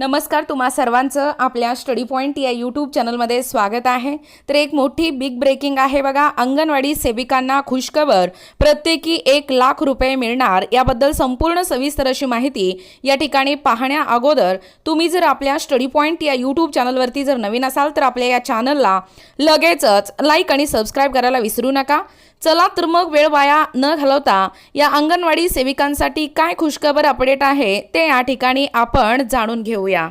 नमस्कार तुम्हा सर्वांचं आपल्या स्टडी पॉईंट या यूट्यूब चॅनलमध्ये स्वागत आहे. तर एक मोठी बिग ब्रेकिंग आहे बघा. अंगणवाडी सेविकांना खुशखबर प्रत्येकी एक लाख रुपये मिळणार याबद्दल संपूर्ण सविस्तर अशी माहिती या ठिकाणी पाहण्या अगोदर तुम्ही जर आपल्या स्टडी पॉईंट या यूट्यूब चॅनलवरती जर नवीन असाल तर आपल्या या चॅनलला लगेचच लाईक आणि सबस्क्राईब करायला विसरू नका. चला तर मग वेळ वाया न घालवता या अंगणवाडी सेविकांसाठी काय खुशखबर अपडेट आहे ते या ठिकाणी आपण जाणून घेऊया.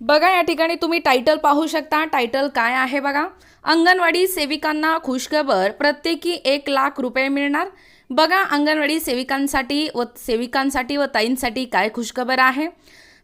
बघा या ठिकाणी तुम्ही टायटल पाहू शकता. टायटल काय आहे बघा? अंगणवाडी सेविकांना खुशखबर प्रत्येकी एक लाख रुपये मिळणार. बघा अंगणवाडी सेविकांसाठी व सेविकांसाठी व ताईंसाठी काय खुशखबर आहे?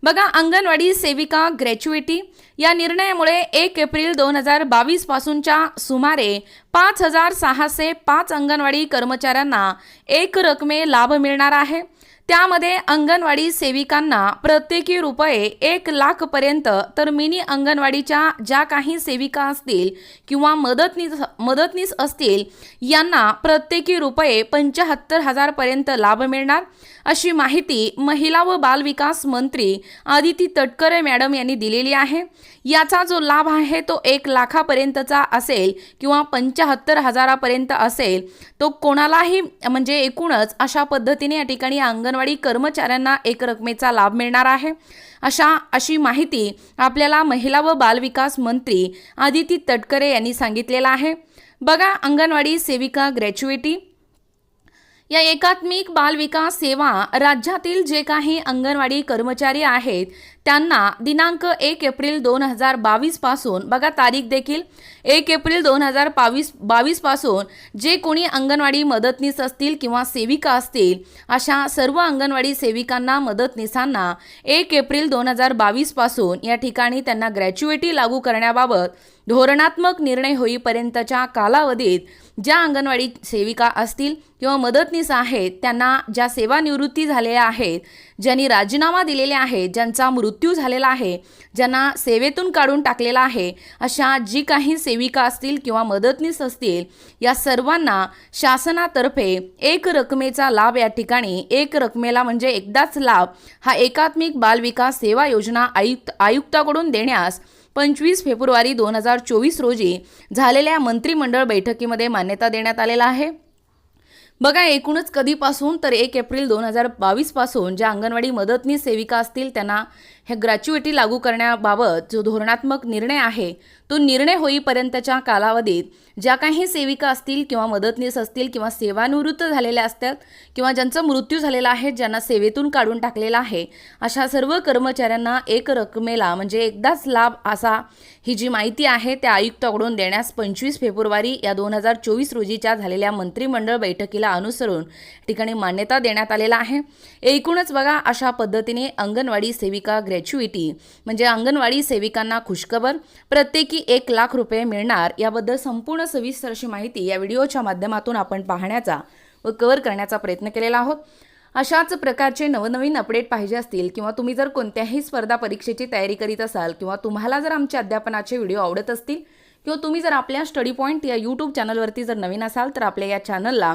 बघा अंगणवाडी सेविका ग्रॅच्युएटी या निर्णयामुळे एक एप्रिल दोन हजार बावीसपासूनच्या सुमारे पाच हजार सहाशे पाच अंगणवाडी कर्मचाऱ्यांना एक रकमे लाभ मिळणार आहे. त्यामध्ये अंगणवाडी सेविकांना प्रत्येकी रुपये एक लाखपर्यंत तर मिनी अंगणवाडीच्या ज्या काही सेविका असतील किंवा मदतनीस मदतनीस असतील यांना प्रत्येकी रुपये पंच्याहत्तर हजारपर्यंत लाभ मिळणार. अशी माहिती महिला व बालविकास मंत्री आदिती तटकरे मॅडम यांनी दिलेली आहे. याचा जो लाभ आहे तो एक लाखापर्यंतचा असेल किंवा शहात्तर हजारापर्यंत असेल तो कोणालाही म्हणजे एकूणच अशा पद्धतीने या ठिकाणी अंगणवाडी कर्मचाऱ्यांना एक रकमेचा लाभ मिळणार आहे. अशा अशी माहिती आपल्याला महिला व बालविकास मंत्री आदिती तटकरे यांनी सांगितलेलं आहे. बघा अंगणवाडी सेविका ग्रॅच्युएटी. या एकात्मिक बालविकास सेवा राज्यातील जे काही अंगणवाडी कर्मचारी आहेत त्यांना दिनांक एक एप्रिल दोन हजार बावीसपासून बघा तारीख देखील एक एप्रिल दोन हजार बावीस बावीसपासून जे कोणी अंगणवाडी मदतनीस असतील किंवा सेविका असतील अशा सर्व अंगणवाडी सेविकांना मदतनीसांना एक एप्रिल दोन हजार बावीसपासून या ठिकाणी त्यांना ग्रॅच्युएटी लागू करण्याबाबत धोरणात्मक निर्णय होईपर्यंतच्या कालावधीत ज्या अंगणवाडी सेविका असतील किंवा मदतनीस आहेत त्यांना ज्या सेवानिवृत्ती झालेल्या आहेत ज्यांनी राजीनामा दिलेले आहेत ज्यांचा मृत्यू मृत्यू झालेला आहे ज्यांना सेवेतून काढून टाकलेला आहे अशा जी काही सेविका असतील किंवा मदतनीस असतील या सर्वांना शासनातर्फे एक रकमेचा लाभ या ठिकाणी एक रकमेला म्हणजे एकदाच लाभ हा एकात्मिक बालविकास सेवा योजना आयुक्त आयुक्ताकडून देण्यास पंचवीस फेब्रुवारी दोन हजार चोवीस रोजी झालेल्या मंत्रिमंडळ बैठकीमध्ये मान्यता देण्यात आलेला आहे. बघा एकूणच कधीपासून तर एक एप्रिल दोन हजार बावीसपासून ज्या अंगणवाडी मदतनीस सेविका असतील त्यांना हे ग्रॅच्युइटी लागू करण्याबाबत जो धोरणात्मक निर्णय आहे तो निर्णय होईपर्यंतच्या कालावधीत ज्या काही सेविका असतील किंवा मदतनीस असतील किंवा सेवानिवृत्त झालेल्या असतात किंवा ज्यांचा मृत्यू झालेला आहे ज्यांना सेवेतून काढून टाकलेला आहे अशा सर्व कर्मचाऱ्यांना एक रकमेला म्हणजे एकदाच लाभ असा ही जी माहिती आहे त्या आयुक्ताकडून देण्यास पंचवीस फेब्रुवारी या दोन हजार चोवीस रोजीच्या झालेल्या मंत्रिमंडळ बैठकीला अनुसरून ठिकाणी मान्यता देण्यात आलेला आहे. एकूणच बघा अशा पद्धतीने अंगणवाडी सेविका ग्रॅच्युइटी म्हणजे अंगणवाडी सेविकांना खुशखबर प्रत्येकी एक लाख रुपये मिळणार याबद्दल संपूर्ण सविस्तर अशी माहिती या व्हिडिओच्या माध्यमातून आपण पाहण्याचा व कव्हर करण्याचा प्रयत्न केलेला आहोत. अशाच प्रकारचे नवनवीन अपडेट पाहिजे असतील किंवा तुम्ही जर कोणत्याही स्पर्धा परीक्षेची तयारी करीत असाल किंवा तुम्हाला जर आमच्या अध्यापनाचे व्हिडिओ आवडत असतील किंवा तुम्ही जर आपल्या स्टडी पॉईंट या यूट्यूब चॅनलवरती जर नवीन असाल तर आपल्या या चॅनलला